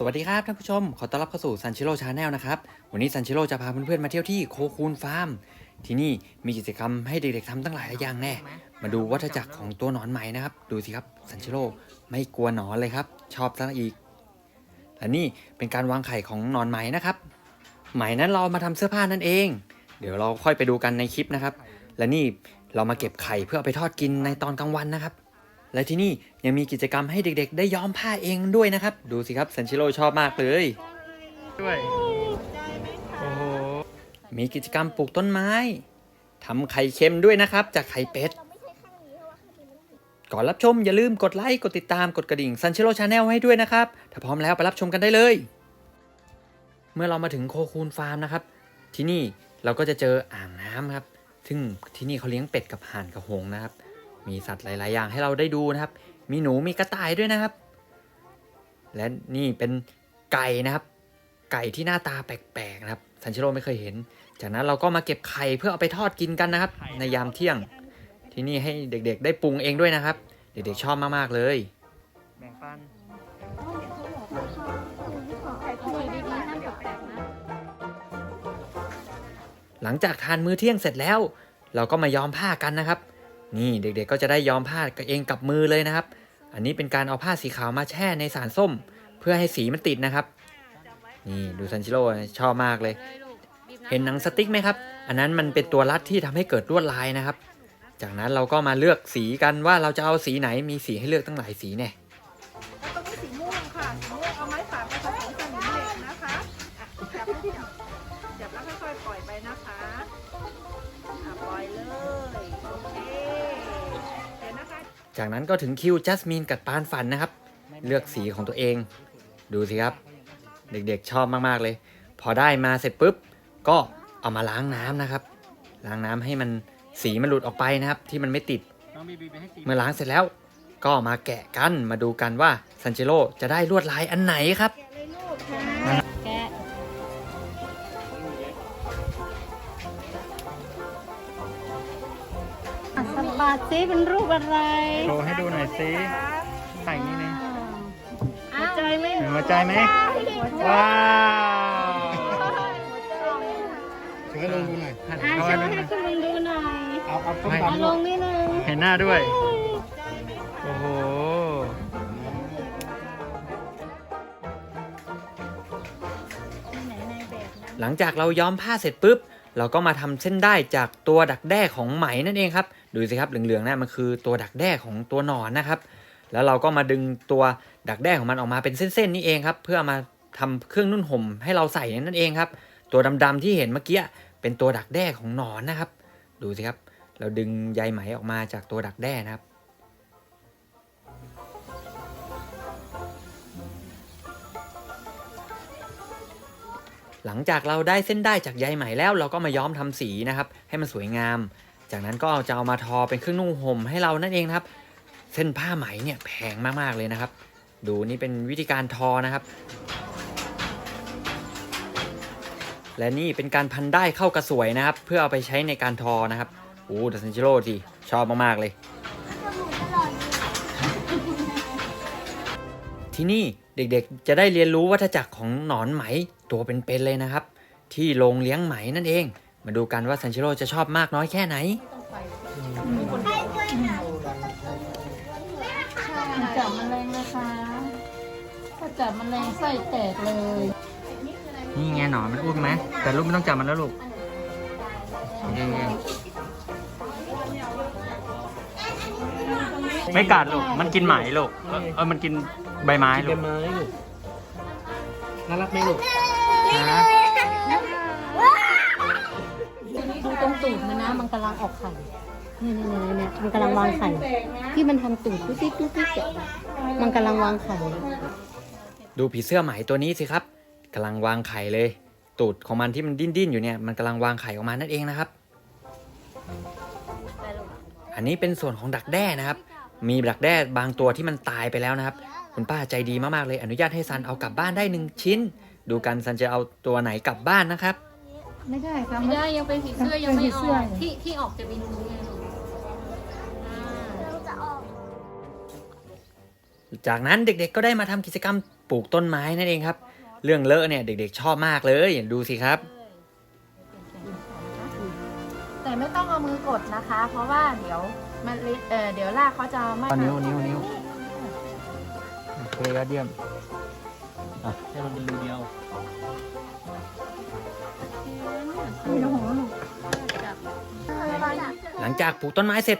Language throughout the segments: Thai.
สวัสดีครับท่านผู้ชม ขอต้อนรับเข้าสู่ซันชิโร่ชาแนลนะครับ วันนี้ซันชิโร่จะพาเพื่อนๆมาเที่ยวที่โคคูนฟาร์ม ที่นี่มีกิจกรรมให้เด็กๆทำตั้งหลายอย่างแน่ มาดูวัฏจักรของตัวหนอนไหมนะครับ ดูสิครับซันชิโร่ไม่กลัวหนอนเลยครับ ชอบซะอีก และนี่เป็นการวางไข่ของหนอนไหมนะครับ ไหมนั้นเรามาทำเสื้อผ้านั่นเอง เดี๋ยวเราค่อยไปดูกันในคลิปนะครับ และนี่เรามาเก็บไข่เพื่อเอาไปทอดกินในตอนกลางวันนะครับ และที่นี่ยังมีกิจกรรมให้เด็กๆ ได้ย้อมผ้าเองด้วยนะครับ ดูสิครับซันชิโร่ชอบมากเลยด้วยโอ้โหมีกิจกรรมปลูกต้นไม้ทำไข่เค็มด้วยนะครับ จากไข่เป็ดก่อนรับชมอย่าลืมกดไลค์กดติดตามกดกระดิ่งซันชิโร่ชาแนลให้ด้วยนะครับ ถ้าพร้อมแล้วไปรับชมกันได้เลย เมื่อเรามาถึงโคคูนฟาร์มนะครับ ที่นี่เราก็จะเจออ่างน้ำครับ ซึ่งที่นี่เขาเลี้ยงเป็ดกับห่านกับหงนะครับ มีสัตว์หลาย ๆ อย่างให้เราได้ดูนะครับ มีหนูมีกระต่ายด้วยนะครับ และนี่เป็นไก่นะครับ ไก่ที่หน้าตาแปลก ๆ นะครับซันชิโร่ไม่เคยเห็น จากนั้นเราก็มาเก็บไข่เพื่อเอาไปทอดกินกันนะครับ ในยามเที่ยง ที่นี่ให้เด็ก ๆ ได้ปรุงเองด้วยนะครับ เด็ก ๆ ชอบมาก ๆ เลยแบ่งปันหลังจากทานมื้อเที่ยงเสร็จแล้ว เราก็มาย้อมผ้ากันนะครับ นี่เด็กๆก็จะได้ย้อมผ้าเองกับมือเลยนะครับ อันนี้เป็นการเอาผ้าสีขาวมาแช่ในสารส้ม เพื่อให้สีมันติดนะครับ นี่ดูซันชิโร่ชอบมากเลย เห็นหนังสติ๊กไหมครับ อันนั้นมันเป็นตัวรัดที่ทำให้เกิดลวดลายนะครับ จากนั้นเราก็มาเลือกสีกันว่าเราจะเอาสีไหนมีสีให้เลือกตั้งหลายสีแน่ย จากนั้นก็ถึงคิวจัสมินกับปานฝันนะครับ เลือกสีของตัวเอง ดูสิครับ เด็กๆชอบมากๆเลย พอได้มาเสร็จปุ๊บ ก็เอามาล้างน้ำนะครับ ล้างน้ำให้มันสีมันหลุดออกไปนะครับ ที่มันไม่ติด เมื่อล้างเสร็จแล้ว ก็มาแกะกันมาดูกันว่าซันเจโร่จะได้ลวดลายอันไหนครับ อะสะบัดซิเป็นรูปอะไรโชว์ให้ดูหน่อยสิใส่นี่นะอ้าวใจไหมเห็นหัวใจไหมว้าวเชิญลงดูหน่อยหันอะเข้าโชไปว์ดูหให้น่อยคุณลุงดูหน่อยเอาเอาต้มอะตำลลูกงนี่นึงเห็นหน้าด้วย โอ้โหไหนในแบบนั้นหลังจากเราย้อมผ้าเสร็จปุ๊บ เราก็มาทำเส้นได้จากตัวดักแด้ของไหมนั่นเองครับดูสิครับเหลืองๆนะมันคือตัวดักแด้ของตัวหนอนนะครับ แล้วเราก็มาดึงตัวดักแด้ของมันออกมาเป็นเส้นๆนี่เองครับ เพื่อมาทำเครื่องนุ่นห่มให้เราใส่นั่นเองครับ ตัวดำๆที่เห็นเมื่อกี้เป็นตัวดักแด้ของหนอนนะครับ ดูสิครับ เราดึงใยไหมออกมาจากตัวดักแด้นะครับหลังจากเราได้เส้นได้จากใยไหมแล้วเราก็มาย้อมทำสีนะครับ ให้มันสวยงาม จากนั้นก็จะเอามาทอเป็นเครื่องนุ่งห่มให้เรานั่นเองครับ เส้นผ้าไหมเนี่ยแพงมากๆเลยนะครับ ดูนี่เป็นวิธีการทอนะครับ และนี่เป็นการพันได้เข้ากระสวยนะครับ เพื่อเอาไปใช้ในการทอนะครับโอ้ดัซนจิโร่ดิชอบมากๆเลย ที่นี่เด็กๆจะได้เรียนรู้วัฏจักรของหนอนไหมตัวเป็นๆเลยนะครับ ที่โรงเลี้ยงไหมนั่นเอง มาดูกันว่าซันชิโร่จะชอบมากน้อยแค่ไหน จับแมลงนะคะถ้าจับแมลงไส้แตกเลย นี่ไงหนอนมันอุ้มไหมแต่ลูกไม่ต้องจับมันแล้วลูกเย้ไม่กัดลูก มันกินไหมลูก เออเออมันกินใบไม้ลูเป็กนไม้ลูกน่ารักไหมลูกนะ ตูดมันนะมันกำลังออกไข่เนี่นี่นี่ยเนี่ยมันกำลังวางไข่ที่มันทำตูดปุ๊กปิ๊กปุ๊กปิ๊กอะมันกำลังวางไข่ดูผีเสื้อไหมตัวนี้สิครับกำลังวางไข่เลย ตูดของมันที่มันดิ้นๆอยู่เนี่ยมันกำลังวางไข่ออกมานั่นเองนะครับ อันนี้เป็นส่วนของดักแด้นะครับ มีดักแด้บางตัวที่มันตายไปแล้วนะครับ คุณป้าใจดีมากๆเลยอนุญาตให้ซันเอากลับบ้านได้หนึ่งชิ้น ดูกันซันจะเอาตัวไหนกลับบ้านนะครับ ไม่ได้ครับไม่ได้ยังเป็นผีเสื้อยังไม่เป็นผีอเสื้ออกที่ที่ออกจะมีนูไงอ่า จากนั้นเด็กๆก็ได้มาทำกิจกรรมปลูกต้นไม้นั่นเองครับ เรื่องเลอะเนี่ยเด็กๆชอบมากเลยดูสิครับ แต่ไม่ต้องเอามือกดนะคะ เพราะว่าเดี๋ยวมันเเอ่อเดี๋ยวรากเขาจะไม่นิ้วนิ้วนิ้วโอเคยอดเยี่ยมให้มันเป็นรูเดียว หลังจากปลูกต้นไม้เสร็จ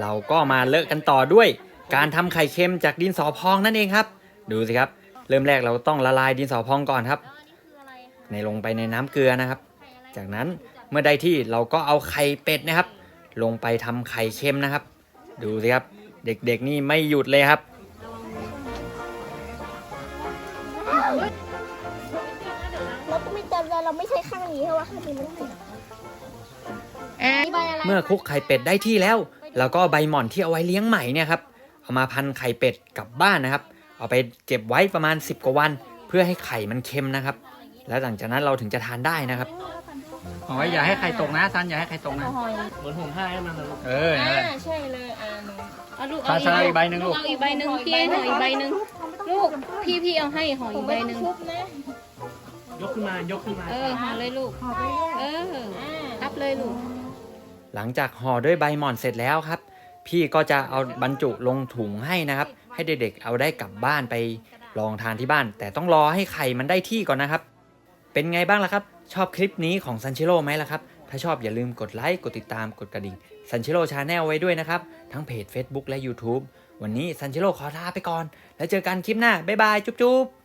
เราก็มาเลอะกันต่อด้วย การทำไข่เค็มจากดินสอพองนั่นเองครับ ดูสิครับ เริ่มแรกเราต้องละลายดินสอพองก่อนครับ ในลงไปในน้ำเกลือนะครับ จากนั้นเมื่อได้ที่เราก็เอาไข่เป็ดนะครับ ลงไปทำไข่เค็มนะครับ ดูสิครับ เด็กๆนี่ไม่หยุดเลยครับ ข้างนี้เพราะว่าข้างนี้มันผิดเมื่อคลุกไข่เป็ดได้ที่แล้วเราก็เอาใบหม่อนที่เอาไว้เลี้ยงไหมเนี่ยครับเอามาพันไข่เป็ดกลับบ้านนะครับ เอาไปเก็บไว้ประมาณ 10 กว่าวัน เพื่อให้ไข่มันเค็มนะครับ แล้วหลังจากนั้นเราถึงจะทานได้นะครับเอาไว้อย่าให้ใครตกนะซันอย่าให้ใครตกนะ เหมือนห่มผ้าให้มันนะลูกเออนั่นแหละใช่เลยอ่าหนูเอาลูกซันซันเอาอีกใบหนึ่งลูก เอาอีกใบหนึ่งพี่ให้หน่อยอีกใบหนึ่งลูกพี่พี่เอาให้ห่ออีกใบหนึ่ง ยกขึ้นมายกขึ้นมาเออห่อเลยลูก เออรับเลยลูก หลังจากห่อด้วยใบหม่อนเสร็จแล้วครับ พี่ก็จะเอาบรรจุลงถุงให้นะครับ ให้เด็กๆเอาได้กลับบ้านไปลองทานที่บ้าน แต่ต้องรอให้ไข่มันได้ที่ก่อนนะครับ เป็นไงบ้างล่ะครับ ชอบคลิปนี้ของซันชิโร่ไหมล่ะครับ ถ้าชอบอย่าลืมกดไลค์กดติดตามกดกระดิ่งซันชิโร่ชาแนลไว้ด้วยนะครับ ทั้งเพจ Facebook และ YouTube วันนี้ซันชิโร่ขอลาไปก่อน แล้วเจอกันคลิปหน้าบ๊ายบายจุ๊บๆ